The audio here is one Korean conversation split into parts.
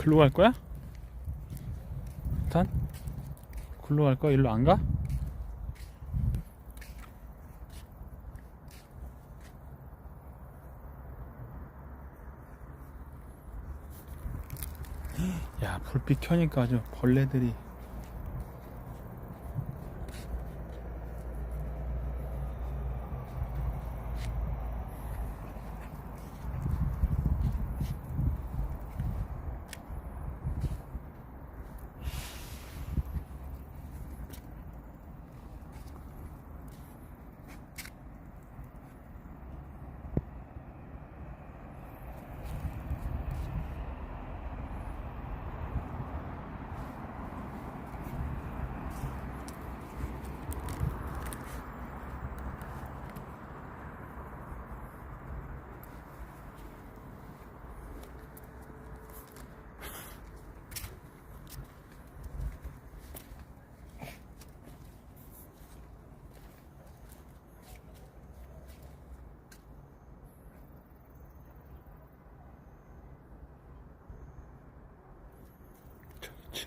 글로 갈 거야? 단? 글로 갈 거야? 일로 안 가? 야, 불빛 켜니까 아주 벌레들이.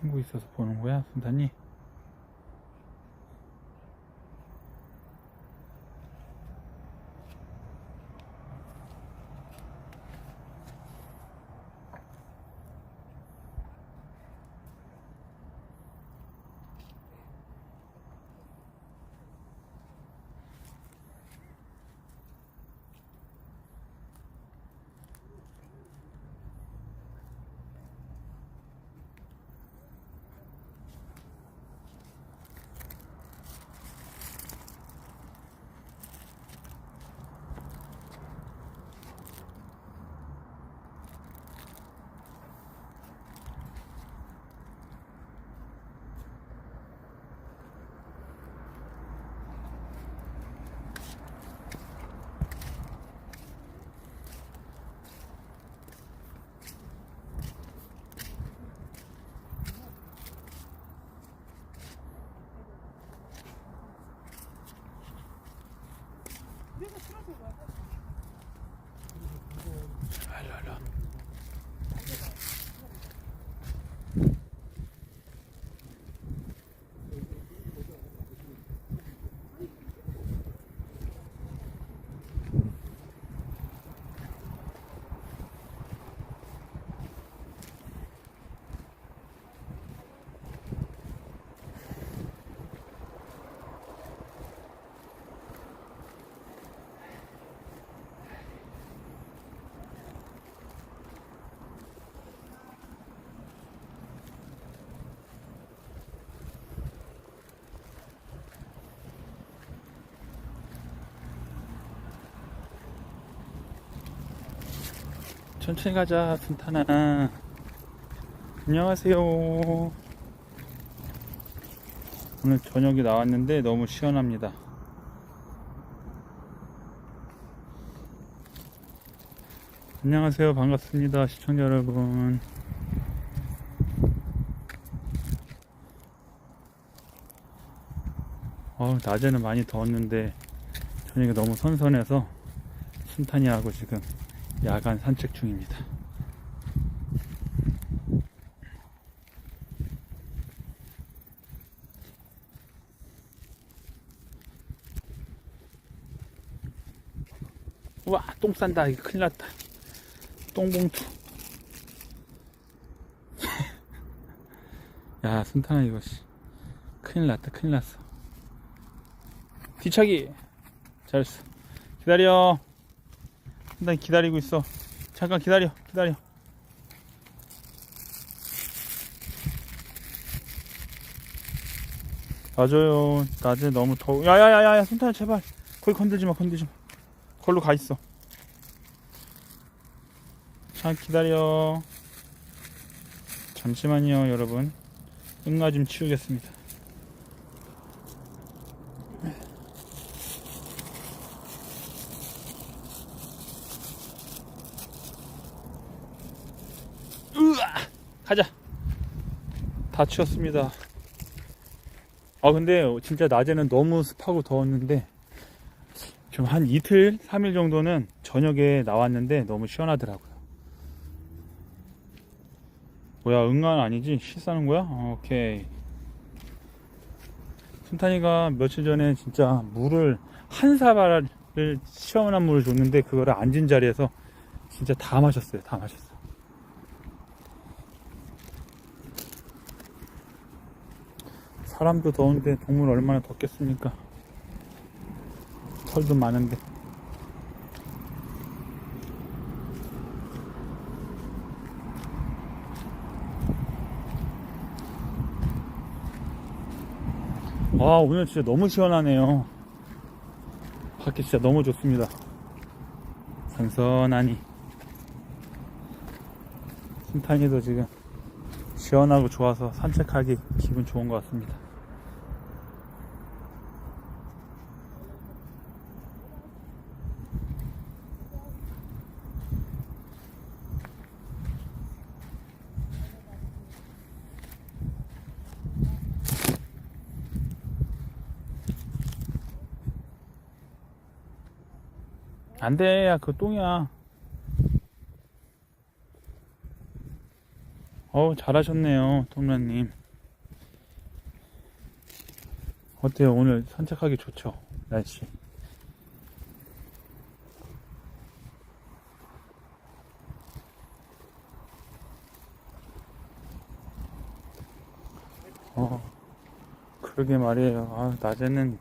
친구 있어서 보는 거야, 순단이? Yeah, it's not a lot. 천천히 가자, 순탄아. 안녕하세요. 오늘 저녁에 나왔는데 너무 시원합니다. 안녕하세요. 반갑습니다. 시청자 여러분. 어, 낮에는 많이 더웠는데 저녁에 너무 선선해서 순탄이하고 지금 야간 산책 중입니다. 우와, 똥 싼다. 이거 큰일 났다. 똥봉투. 야, 순탄아, 이거, 씨. 큰일 났다, 큰일 났어. 뒤차기. 잘했어. 기다려. 난 기다리고 있어. 잠깐 기다려, 기다려. 맞아요. 낮에 너무 더워. 야야야야, 손타야 제발. 거기 건들지 마, 건들지 마. 걸로 가 있어. 자, 기다려. 잠시만요, 여러분. 응가 좀 치우겠습니다. 으아! 가자. 다 치웠습니다. 아, 근데 진짜 낮에는 너무 습하고 더웠는데, 좀한 이틀, 3일 정도는 저녁에 나왔는데 너무 시원하더라고요. 뭐야 응안 아니지? 시 싸는 거야? 어, 오케이 순탄이가 며칠 전에 진짜 물을 한 사발을 시원한 물을 줬는데 그거를 앉은 자리에서 진짜 다 마셨어요 다 마셨어 사람도 더운데 동물 얼마나 덥겠습니까? 털도 많은데. 와 오늘 진짜 너무 시원하네요. 밖에 진짜 너무 좋습니다. 선선하니. 순탄이도 지금 시원하고 좋아서 산책하기 기분 좋은 것 같습니다 안 돼 야 그거 똥이야. 어우 잘하셨네요 톰라님. 어때요? 오늘 산책하기 좋죠? 날씨. 어 그러게 말이에요. 아, 낮에는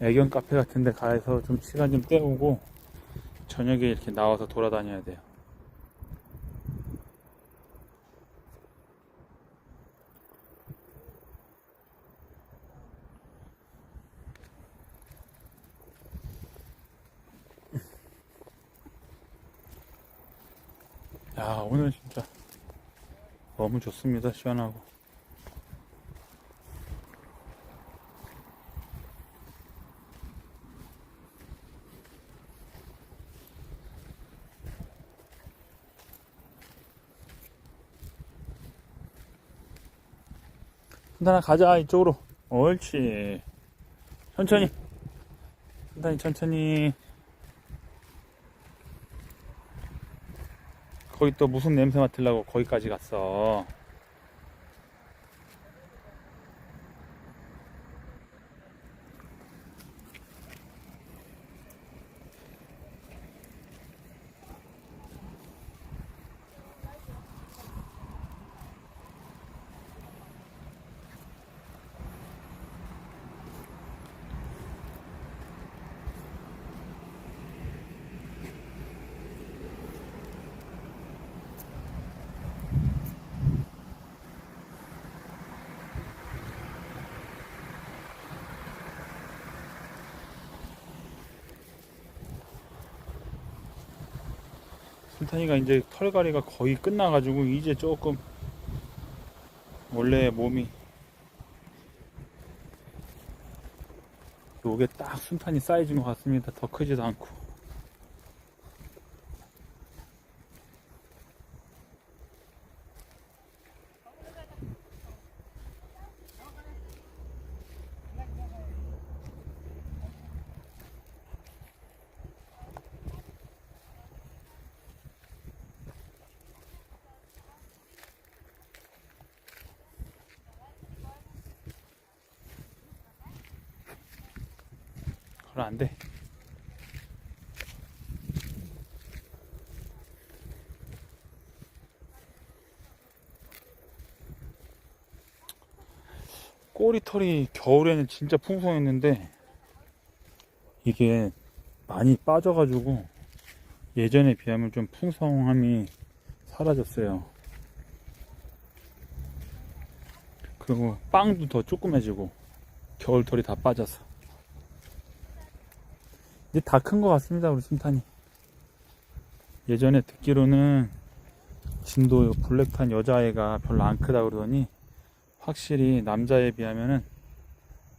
애견 카페 같은 데 가서 좀 시간 좀 때우고 저녁에 이렇게 나와서 돌아다녀야 돼요. 야 오늘 진짜 너무 좋습니다 시원하고 순탄아 가자 이쪽으로. 옳지. 천천히. 순탄이 천천히. 거기 또 무슨 냄새 맡으려고 거기까지 갔어 순탄이가 이제 털갈이가 거의 끝나가지고 이제 조금 원래 몸이 요게 딱 순탄이 사이즈인 것 같습니다. 더 크지도 않고. 그럼 안 돼. 꼬리털이 겨울에는 진짜 풍성했는데 이게 많이 빠져가지고 예전에 비하면 좀 풍성함이 사라졌어요. 그리고 빵도 더 조그매지고 겨울털이 다 빠져서 이제 다 큰 것 같습니다 우리 순탄이 예전에 듣기로는 진도 블랙탄 여자애가 별로 안 크다 그러더니 확실히 남자에 비하면은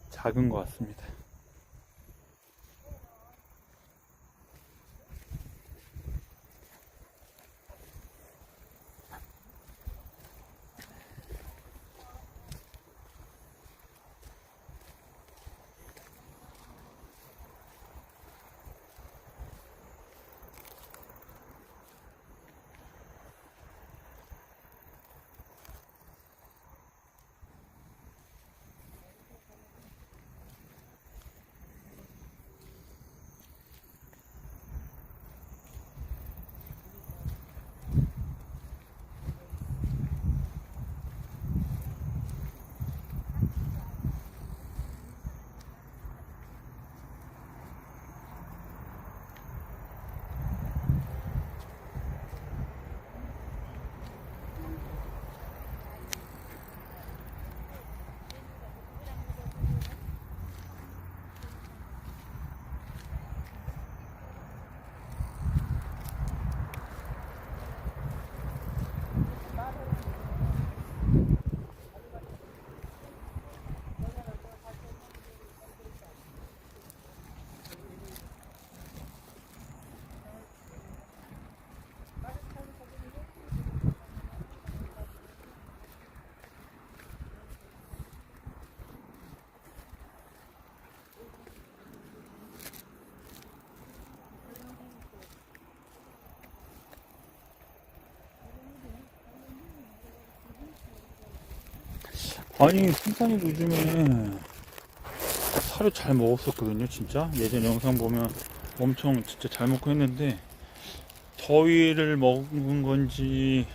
작은 것 같습니다 아니 순탄이도 요즘에 살을 잘 먹었었거든요 진짜. 예전 영상 보면 엄청 진짜 잘 먹고 했는데 더위를 먹은 건지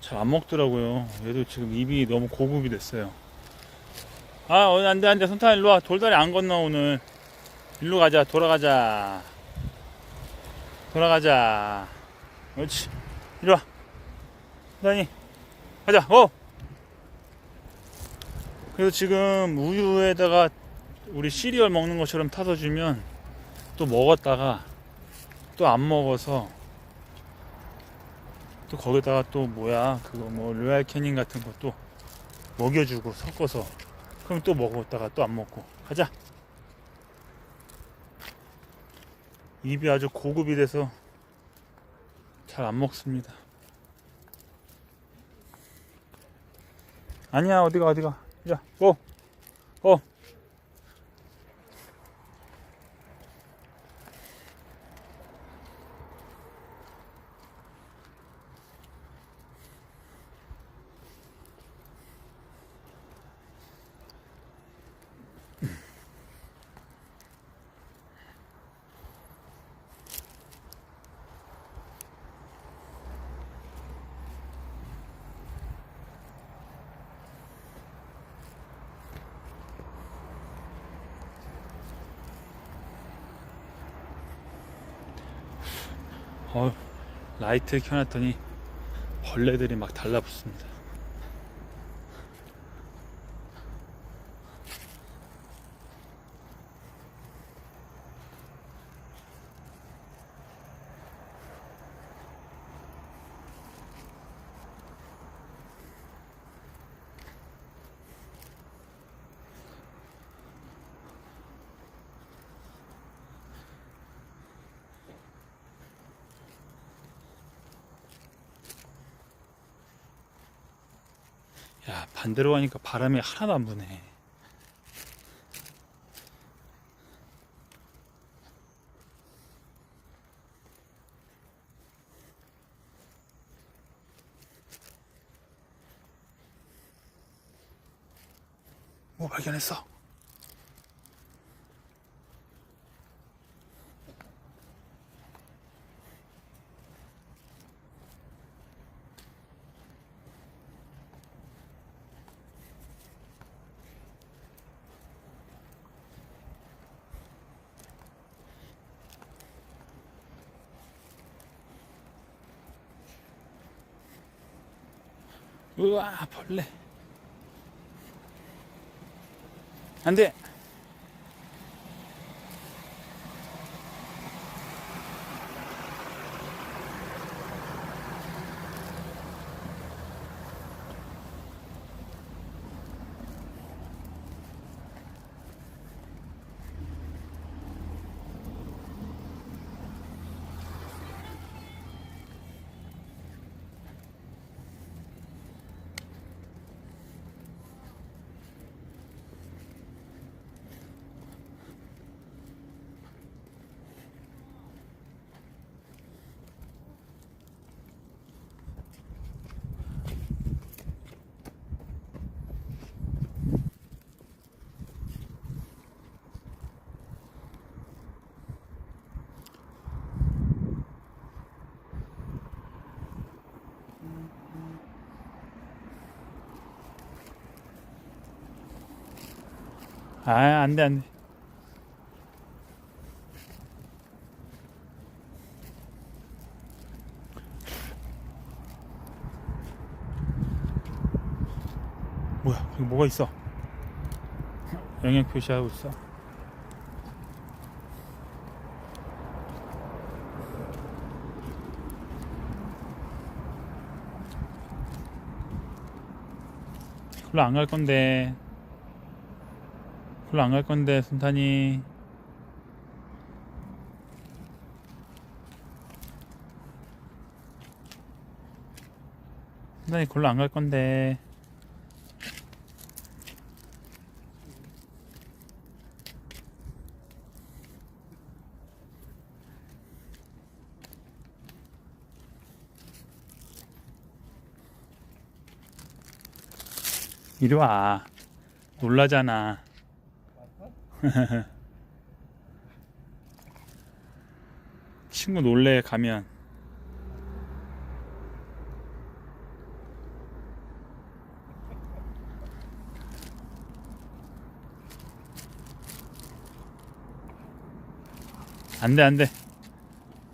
잘 안 먹더라고요. 얘도 지금 입이 너무 고급이 됐어요. 아 오늘 안돼 안돼. 순탄 일로와. 돌다리 안 건너 오늘. 일로 가자. 돌아가자. 돌아가자. 그렇지. 이리와. 순탄이. 가자. 어 그래서 지금 우유에다가 우리 시리얼 먹는 것처럼 타서 주면 또 먹었다가 또 안 먹어서 또 거기다가 또 뭐야 그거 뭐 로얄 캐닝 같은 것도 먹여주고 섞어서 그럼 또 먹었다가 또 안 먹고. 가자. 입이 아주 고급이 돼서 잘 안 먹습니다. 아니야 어디가 어디가 자 고! 고! 어, 라이트 켜놨더니 벌레들이 막 달라붙습니다. 야, 반대로 가니까 바람이 하나도 안 부네. 뭐 발견했어? 우와, 벌레. 안 돼. 아, 안 돼, 안 돼. 뭐야, 여기 뭐가 있어? 영역 표시하고 있어. 별로 안 갈 건데. 별로 안 갈 건데, 순탄이. 순탄이 별로 안 갈 건데. 이리 와. 놀라잖아. 친구 놀래 가면. 안 돼, 안 돼.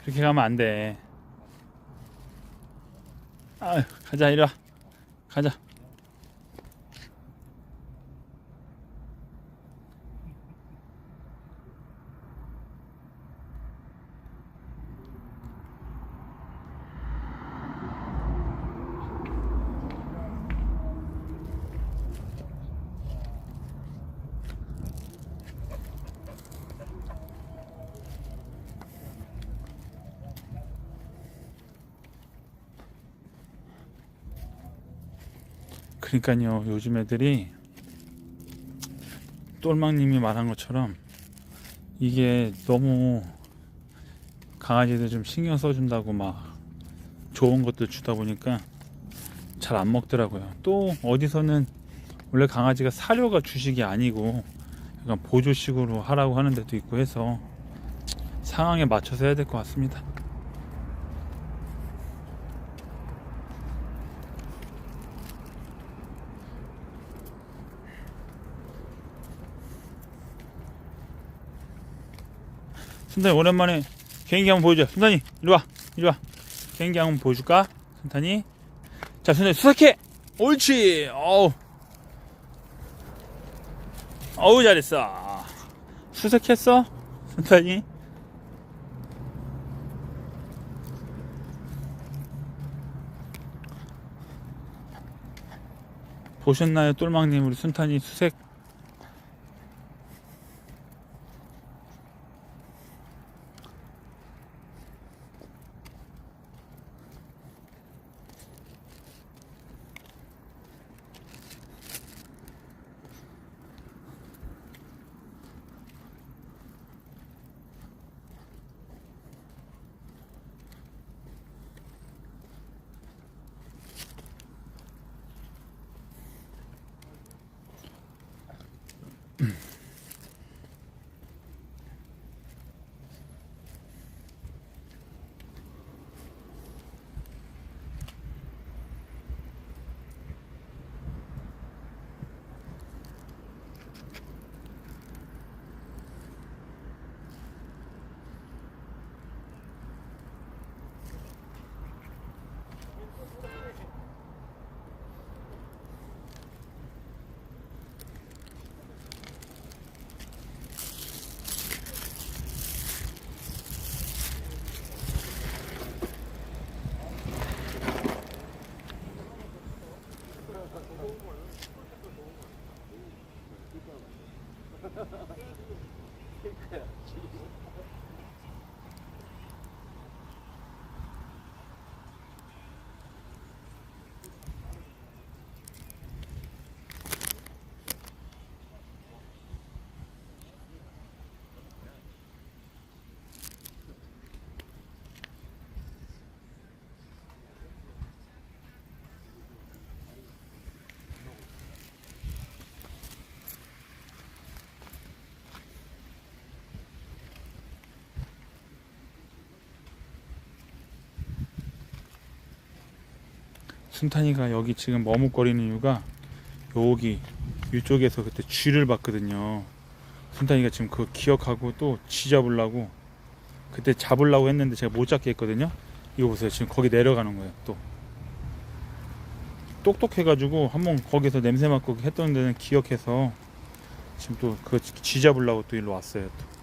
그렇게 가면 안 돼. 아, 가자, 이리 와. 가자. 그러니까요, 요즘 애들이 똘망님이 말한 것처럼 이게 너무 강아지들 좀 신경 써준다고 막 좋은 것들 주다 보니까 잘 안 먹더라고요. 또 어디서는 원래 강아지가 사료가 주식이 아니고 약간 보조식으로 하라고 하는 데도 있고 해서 상황에 맞춰서 해야 될 것 같습니다. 순탄이 오랜만에 개인기 한번 보여줘. 순탄이 이리 와, 이리 와. 개인기 한번 보여줄까? 순탄이. 자, 순탄이 수색해. 옳지. 어우. 어우 잘했어. 수색했어, 순탄이. 보셨나요, 똘망님 우리 순탄이 수색 Ha ha ha. 순탄이가 여기 지금 머뭇거리는 이유가 여기 이쪽에서 그때 쥐를 봤거든요. 순탄이가 지금 그거 기억하고 또 쥐 잡으려고 그때 잡으려고 했는데 제가 못 잡게 했거든요. 이거 보세요. 지금 거기 내려가는 거예요. 또 똑똑해가지고 한번 거기서 냄새 맡고 했던 데는 기억해서 지금 또 그거 쥐 잡으려고 또 일로 왔어요. 또.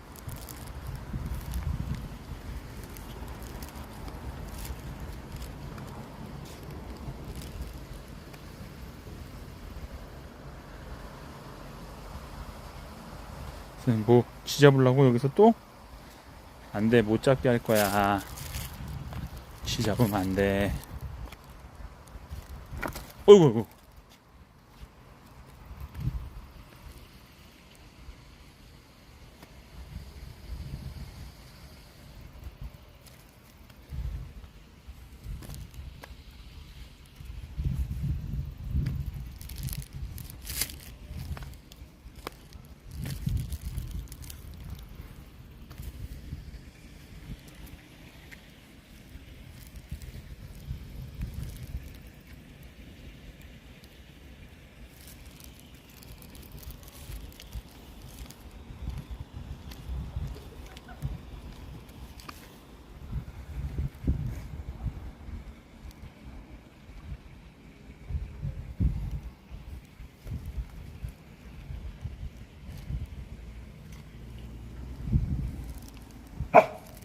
뭐 쥐잡으려고 여기서 또? 안 돼 못 잡게 할 거야. 쥐 잡으면 안 돼. 어이구 어이구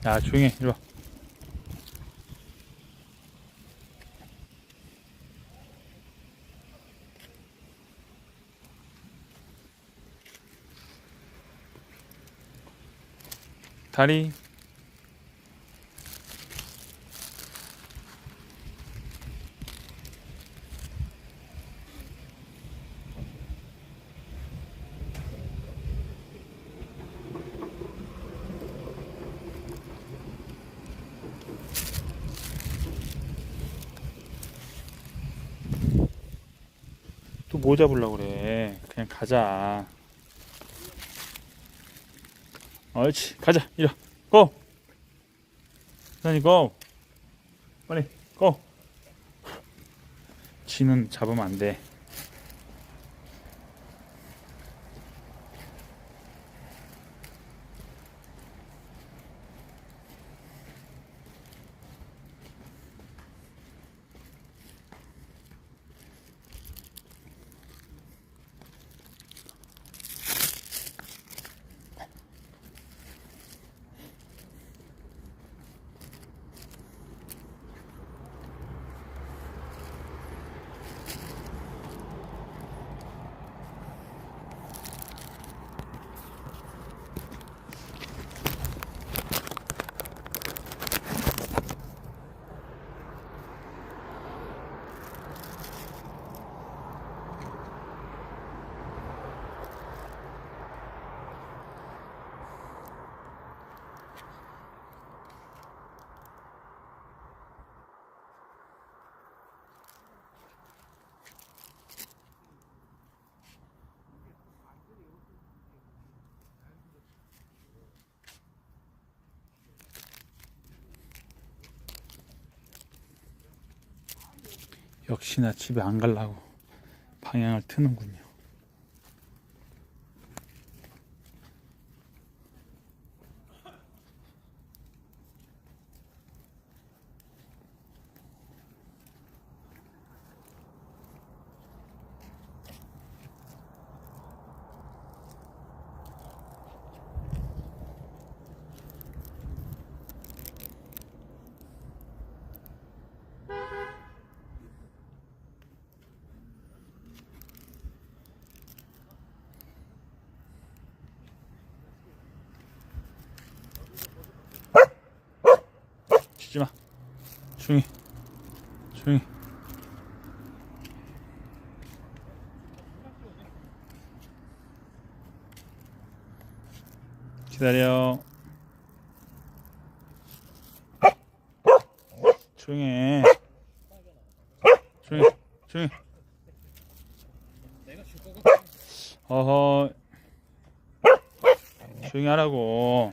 야, 조용히 해. 이리 와. 다리. 잡으려고 그래. 그냥 가자. 옳지. 가자. 이리 와. 고! 선이 고! 빨리, 고! 지는 잡으면 안 돼. 역시나 집에 안 가려고 방향을 트는군요. 치지 마. 조용히. 조용히. 기다려. 조용히 해. 조용히, 조용히. 어허. 조용히 하라고.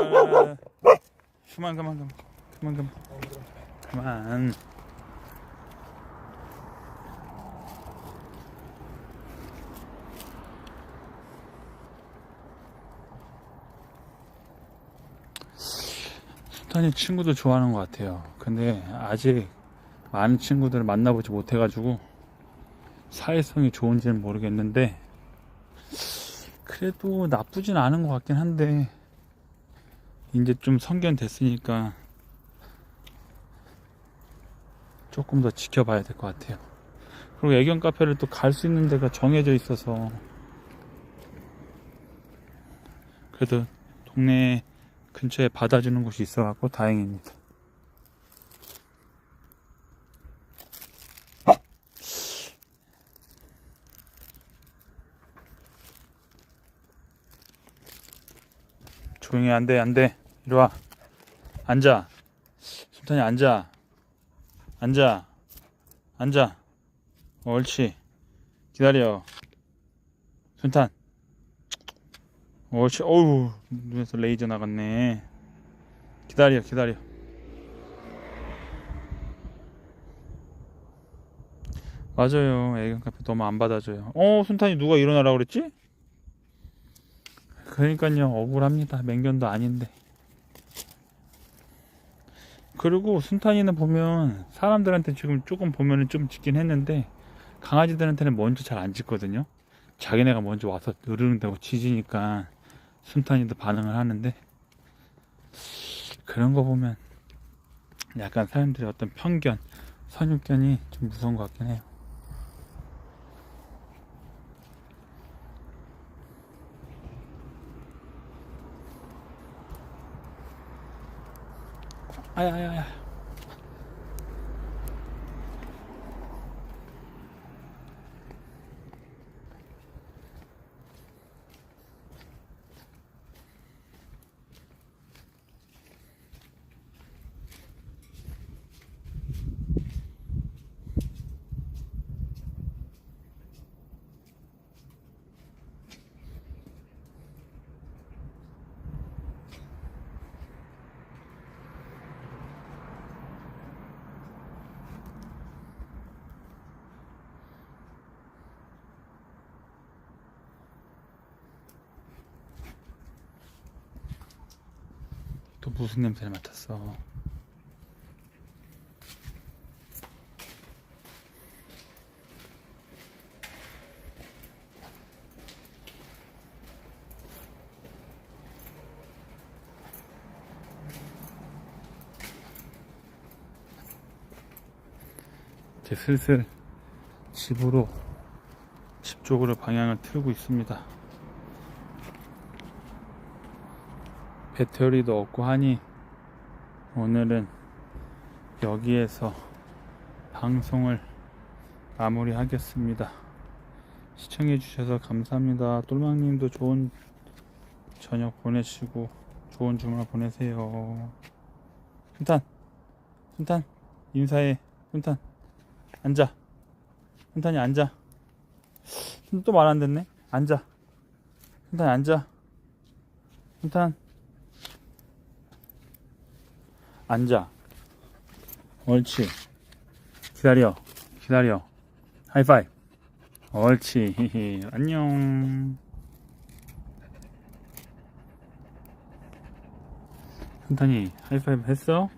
아, 그만 그만 그만. 그만 그만. 그만. 순탄이 친구도 좋아하는 것 같아요. 근데 아직 많은 친구들을 만나보지 못해가지고 사회성이 좋은지는 모르겠는데 그래도 나쁘진 않은 것 같긴 한데 이제 좀 성견 됐으니까 조금 더 지켜봐야 될 것 같아요. 그리고 애견 카페를 또 갈 수 있는 데가 정해져 있어서 그래도 동네 근처에 받아주는 곳이 있어갖고 다행입니다. 조용히 안 돼, 안 돼. 이리 와. 앉아. 순탄이 앉아. 앉아. 앉아. 옳지. 기다려. 순탄. 옳지. 어우, 눈에서 레이저 나갔네. 기다려, 기다려. 맞아요. 애견 카페 너무 안 받아줘요. 어, 순탄이 누가 일어나라 그랬지? 그러니까요 억울합니다. 맹견도 아닌데. 그리고 순탄이는 보면 사람들한테 지금 조금 보면은 좀 짖긴 했는데 강아지들한테는 먼저 잘 안 짖거든요. 자기네가 먼저 와서 으르는다고 짖으니까 순탄이도 반응을 하는데 그런 거 보면 약간 사람들의 어떤 편견, 선입견이 좀 무서운 것 같긴 해요. 아야야야. 또 무슨 냄새를 맡았어? 이제 슬슬 집으로 집 쪽으로 방향을 틀고 있습니다. 배터리도 없고 하니 오늘은 여기에서 방송을 마무리하겠습니다. 시청해주셔서 감사합니다. 똘망님도 좋은 저녁 보내시고 좋은 주말 보내세요. 순탄, 순탄, 인사해. 순탄, 앉아. 순탄이 앉아. 또 말 안 듣네? 앉아. 순탄이 앉아. 순탄. 앉아. 옳지. 기다려. 기다려. 하이파이브. 옳지. 히히. 안녕. 순탄이 하이파이브 했어?